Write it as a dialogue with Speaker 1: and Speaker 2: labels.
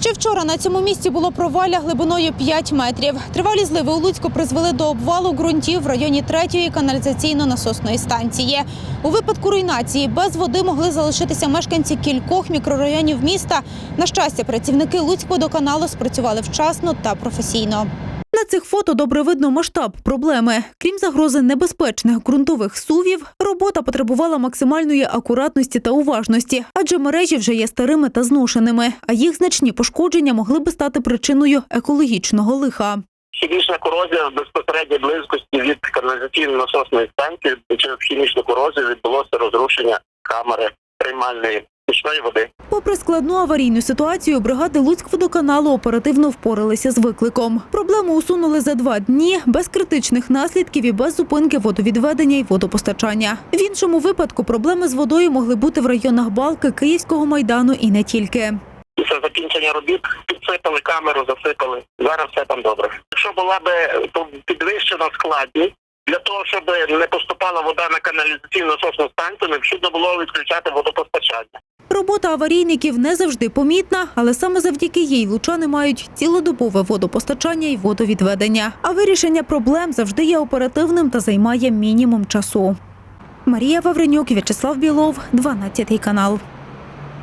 Speaker 1: Ще вчора на цьому місці було провалля глибиною 5 метрів. Тривалі зливи у Луцьку призвели до обвалу ґрунтів в районі третьої каналізаційно-насосної станції. У випадку руйнації без води могли залишитися мешканці кількох мікрорайонів міста. На щастя, працівники Луцького до каналу спрацювали вчасно та професійно. На цих фото добре видно масштаб проблеми. Крім загрози небезпечних ґрунтових сувів, робота потребувала максимальної акуратності та уважності, адже мережі вже є старими та зношеними, а їх значні пошкодження могли би стати причиною екологічного лиха.
Speaker 2: Хімічна корозія в безпосередній близькості від каналізаційно-насосної станції через хімічну корозію відбулося розрушення камери приймальної пічної води.
Speaker 1: Попри складну аварійну ситуацію, бригади Луцькводоканалу оперативно впоралися з викликом. Проблему усунули за два дні без критичних наслідків і без зупинки водовідведення і водопостачання. В іншому випадку проблеми з водою могли бути в районах Балки, Київського майдану і не тільки.
Speaker 2: Після закінчення робіт підсипали камеру, засипали. Зараз все там добре. Якщо була би е, підвищена складність, для того, щоб не поступала вода на каналізаційну насосну станцію, необхідно було відключати водопостачання.
Speaker 1: Робота аварійників не завжди помітна, але саме завдяки їй лучани мають цілодобове водопостачання і водовідведення. А вирішення проблем завжди є оперативним та займає мінімум часу. Марія Вавренюк, В'ячеслав Білов, 12 канал.